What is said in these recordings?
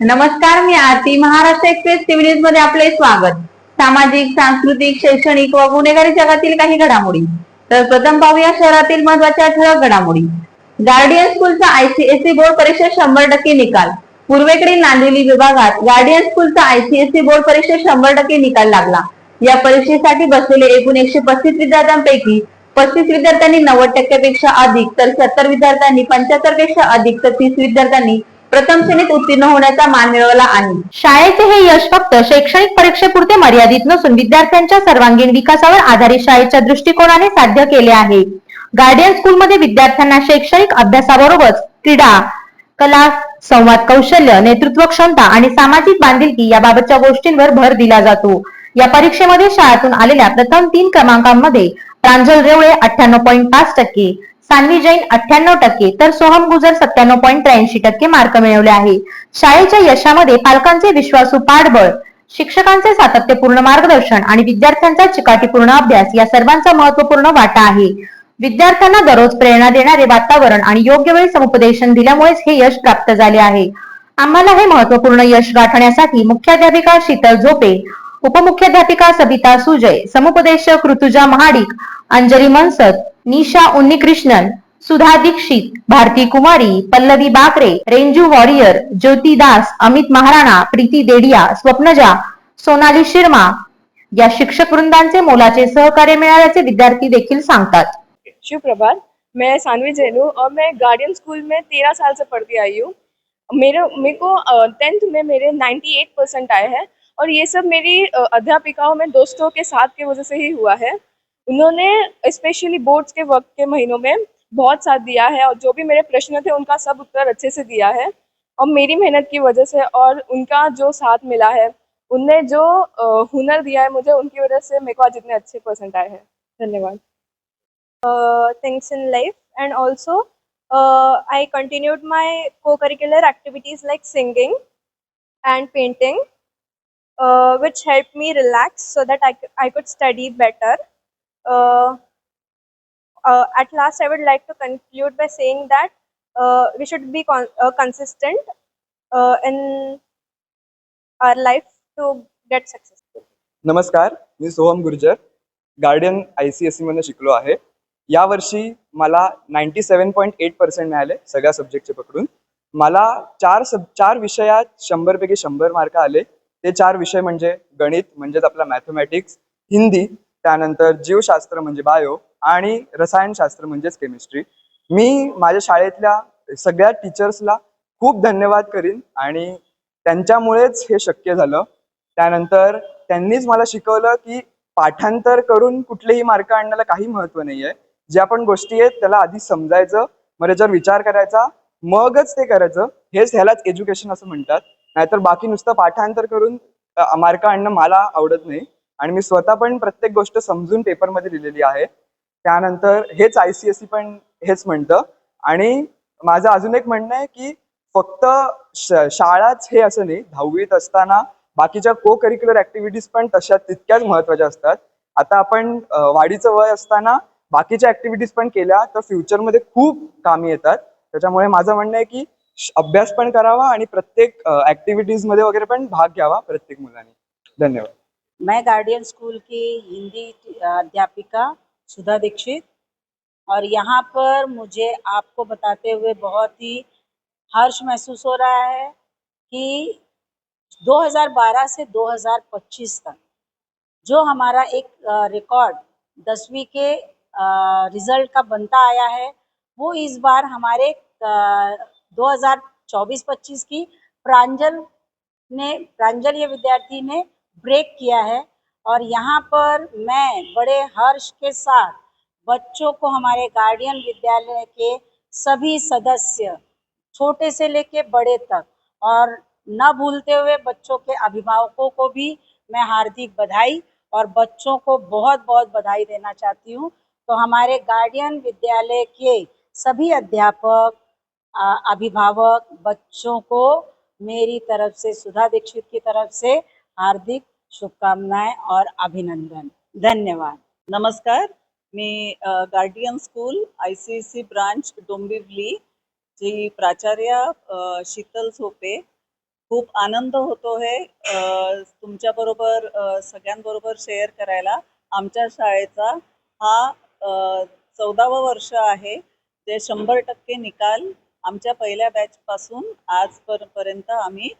नमस्कार मी Aarti Maharashtra express TV न्यूजमध्ये आपले स्वागत. सामाजिक सांस्कृतिक शैक्षणिक व गुन्हेगारी जगातील काही घडामोडी. तर प्रथम पाहूया शहरातील महत्त्वाच्या ठळक घडामोडी. गार्डियन स्कूलचा आयसीएसई बोर्ड परीक्षा शंभर टक्के निकाल. पूर्वेकडील नांदिवली विभागात गार्डियन स्कूलचा आयसीएसई बोर्ड परीक्षा शंभर टक्के निकाल लागला. या परीक्षेसाठी बसलेले एकूण एकशे पस्तीस विद्यार्थ्यांपैकी पस्तीस विद्यार्थ्यांनी नव्वद टक्क्यापेक्षा अधिक तर सत्तर विद्यार्थ्यांनी पंच्याहत्तरपेक्षा अधिक तर तीस विद्यार्थ्यांनी प्रथम श्रेणीत उत्तीर्ण होण्याचा मान मिळवला आहे शाळेचे हे यश फक्त शैक्षणिक परीक्षेपुरते मर्यादित नसून विद्यार्थ्यांच्या सर्वांगीण विकासावर आधारित शाळेच्या दृष्टिकोनाने साध्य केले आहे. गार्डियन स्कूलमध्ये विद्यार्थ्यांना शैक्षणिक अभ्यासाबरोबरच क्रीडा कला संवाद कौशल्य नेतृत्व क्षमता आणि सामाजिक बांधिलकी याबाबतच्या गोष्टींवर भर दिला जातो. या परीक्षेमध्ये शाळेतून आलेल्या प्रथम तीन क्रमांकांमध्ये प्रांजल रेवळे अठ्ठ्याण्णव पॉईंट पाच टक्के सान्वी जैन अठ्ठ्याण्णव टक्के तर सोहम गुजर सत्त्याण्णव पॉईंट त्र्याऐंशी टक्के मार्क मिळवले आहे. शाळेच्या यशामध्ये पालकांचे विश्वासू पाठबळ शिक्षकांचे सातत्यपूर्ण मार्गदर्शन आणि विद्यार्थ्यांचा चिकाटीपूर्ण अभ्यास या सर्वांचा महत्त्वपूर्ण वाटा आहे. विद्यार्थ्यांना दररोज प्रेरणा देणारे वातावरण आणि योग्य वेळी समुपदेशन दिल्यामुळेच हे यश प्राप्त झाले आहे. आम्हाला हे महत्त्वपूर्ण यश गाठण्यासाठी मुख्याध्यापिका शीतल झोपे उपमुख्याध्यापिका सबिता सुजय समुपदेशक ऋतुजा महाडिक अंजली मनसत निशा उन्नीकृष्णन सुधा दीक्षित भारती कुमारी पल्लवी बाकरे रेंजू वॉरियर ज्योती दास अमित महाराणा प्रीती देडिया स्वप्नजा सोनाली शिर्मा या शिक्षक वृंदांचे मोलाचे सहकार्य मिळाल्याचे विद्यार्थी देखील सांगतात. शिव मैं सानवी जैन और मैं गार्डियन स्कूल में तेरह साल से पढ़ती आई हूँ। मेरे मेरे को टेंथ में मेरे 98 परसेंट आए हैं और ये सब मेरी अध्यापिकाओं में दोस्तों के साथ की वजह से ही हुआ है। उन्होंने स्पेशली बोर्ड्स के वक्त के महीनों में बहुत साथ दिया है और जो भी मेरे प्रश्न थे उनका सब उत्तर अच्छे से दिया है और मेरी मेहनत की वजह से और उनका जो साथ मिला है, उनने जो हुनर दिया है मुझे उनकी वजह से मेरे को आज इतने अच्छे परसेंट आए हैं। धन्यवाद। Things in life and also I continued my co-curricular activities like singing and painting which help me relax so that I could study better Uh, uh, at last i would like to conclude by saying that uh, we should be con- uh, consistent uh, in our life to get successful. नमस्कार मी Soham Gurjar guardian I C S सीमधनं शिकलो आहे. यावर्षी मला ninety seven point eight percent मिळाले सगळ्या सब्जेक्टचे पकडून. मला चार सब चार विषयात शंभरपैकी शंभर मार्क आले. ते चार विषय म्हणजे गणित म्हणजेच आपला मॅथमॅटिक्स हिंदी त्यानंतर जीवशास्त्र म्हणजे बायो आणि रसायनशास्त्र म्हणजेच केमिस्ट्री मी माझ्या शाळेतल्या सगळ्या टीचर्सला खूप धन्यवाद करीन आणि त्यांच्यामुळेच हे शक्य झालं. त्यानंतर त्यांनीच मला शिकवलं की पाठांतर करून कुठलेही मार्क आणण्याला काही महत्त्व नाहीये. ज्या पण गोष्टी आहेत त्याला आधी समजायचं मग त्याच्यावर विचार करायचा मगच ते करायचं. हेच ह्यालाच एज्युकेशन असं म्हणतात. नाहीतर बाकी नुसतं पाठांतर करून मार्क आणणं मला आवडत नाही. आणि मी स्वतः पण प्रत्येक गोष्ट समजून पेपरमध्ये लिहिलेली आहे. त्यानंतर हेच आय सी एस सी पण हेच म्हणतं. आणि माझं अजून एक म्हणणं आहे की फक्त शाळाच हे असं नाही दहावीत असताना बाकीच्या को करिक्युलर ऍक्टिव्हिटीज पण तशा तितक्याच महत्त्वाच्या असतात. आता आपण वाढीचं वय असताना बाकीच्या ऍक्टिव्हिटीज पण केल्या तर फ्युचरमध्ये खूप कामी येतात. त्याच्यामुळे माझं म्हणणं आहे की अभ्यास पण करावा आणि प्रत्येक ऍक्टिव्हिटीजमध्ये वगैरे पण भाग घ्यावा प्रत्येक मुलाने. धन्यवाद. मैं गार्डियन स्कूल की हिंदी अध्यापिका सुधा दीक्षित। और यहाँ पर मुझे आपको बताते हुए बहुत ही हर्ष महसूस हो रहा है कि 2012 से 2025 तक जो हमारा एक रिकॉर्ड दसवीं के रिज़ल्ट का बनता आया है, वो इस बार हमारे दो हज़ार चौबीस पच्चीस की प्रांजल ने, प्रांजल ये विद्यार्थी ने ब्रेक किया है और यहाँ पर मैं बड़े हर्ष के साथ बच्चों को हमारे गार्डियन विद्यालय के सभी सदस्य, छोटे से लेके बड़े तक और न भूलते हुए बच्चों के अभिभावकों को भी मैं हार्दिक बधाई और बच्चों को बहुत बहुत बधाई देना चाहती हूँ। तो हमारे गार्डियन विद्यालय के सभी अध्यापक अभिभावक बच्चों को मेरी तरफ़ से, सुधा दीक्षित की तरफ़ से हार्दिक शुभकामनाएं और अभिनंदन। धन्यवाद। नमस्कार मी guardian school I C S C branch Dombivli जी प्राचार्य शीतल झोपे खूप आनंद होतो हे तुमच्या बरोबर सगळ्यांबरोबर शेअर करायला. आमच्या शाळेचा हा चौदावं वर्ष आहे. जे शंभर टक्के निकाल आमच्या पहिल्या बॅच पासून आज आम्ही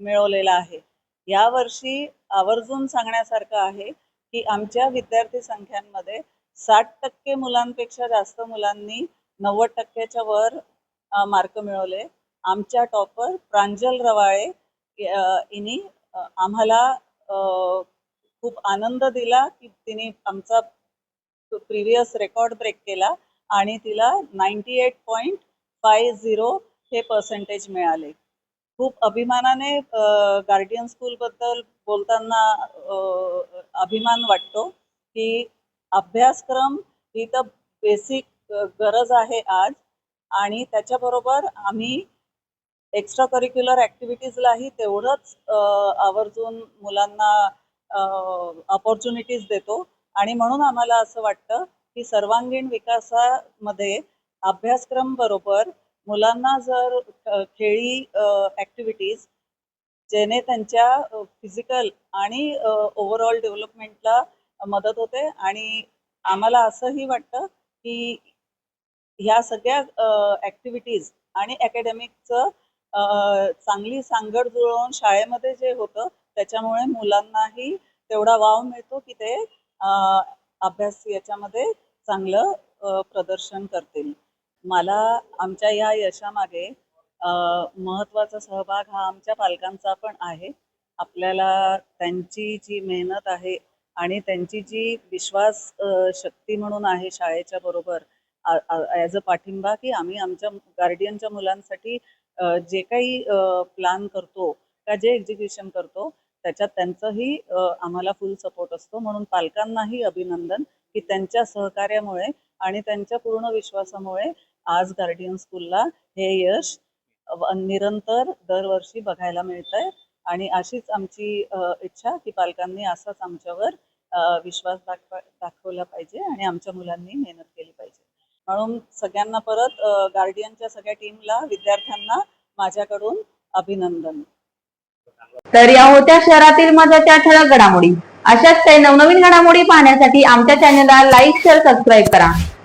मिळवलेला आहे. यावर्षी आवर्जून सांगण्यासारखं आहे की आमच्या विद्यार्थी संख्यांमध्ये साठ टक्के मुलांपेक्षा जास्त मुलांनी नव्वद टक्क्याच्या वर मार्क मिळवले. आमच्या टॉपर प्रांजल रवाळे हिने इनी आम्हाला खूप आनंद दिला की तिने आमचा प्रिव्हियस रेकॉर्ड ब्रेक केला आणि तिला ninety eight point five zero हे पर्सेंटेज मिळाले. खूप अभिमानाने गार्डियन स्कूलबद्दल बोलताना अभिमान वाटतो की अभ्यासक्रम ही तर बेसिक गरज आहे आज आणि त्याच्याबरोबर आम्ही एक्स्ट्रा करिक्युलर ॲक्टिव्हिटीजलाही तेवढंच आवर्जून मुलांना ऑपॉर्च्युनिटीज देतो आणि म्हणून आम्हाला असं वाटतं की सर्वांगीण विकासामध्ये अभ्यासक्रम बरोबर मुलांना जर खेळी ॲक्टिव्हिटीज ज्याने त्यांच्या फिजिकल आणि ओव्हरऑल डेव्हलपमेंटला मदत होते आणि आम्हाला असंही वाटतं की ह्या सगळ्या ॲक्टिव्हिटीज आणि अकॅडमिकचं चांगली सांगड जुळवून शाळेमध्ये जे होतं त्याच्यामुळे मुलांनाही तेवढा वाव मिळतो की ते अभ्यास याच्यामध्ये चांगलं प्रदर्शन करतील. मला आमच्या या यशामागे महत्त्वाचा सहभाग हा आमच्या पालकांचा पण आहे. आपल्याला त्यांची जी मेहनत आहे आणि त्यांची जी विश्वास शक्ती म्हणून आहे शाळेच्या बरोबर ॲज अ पाठिंबा की आम्ही आमच्या गार्डियनच्या मुलांसाठी जे काही प्लॅन करतो का जे एक्झिक्युशन करतो त्याच्यात त्यांचंही आम्हाला फुल सपोर्ट असतो. म्हणून पालकांनाही अभिनंदन की त्यांच्या सहकार्यामुळे आणि त्यांच्या पूर्ण विश्वासामुळे आज गार्डियन स्कूलला हे यश निरंतर दरवर्षी बघायला मिळतंय. आणि अशीच आमची इच्छा की पालकांनी असाच आमच्यावर विश्वास दाखवा दाखवला पाहिजे आणि आमच्या मुलांनी मेहनत केली पाहिजे. म्हणून सगळ्यांना परत गार्डियनच्या सगळ्या टीमला विद्यार्थ्यांना माझ्याकडून अभिनंदन. तर या होत्या शहरातील मजाच्या ठळक घडामोडी. अशाच काही नवनवीन घडामोडी पाहण्यासाठी आमच्या चॅनलला लाईक शेअर सबस्क्राईब करा.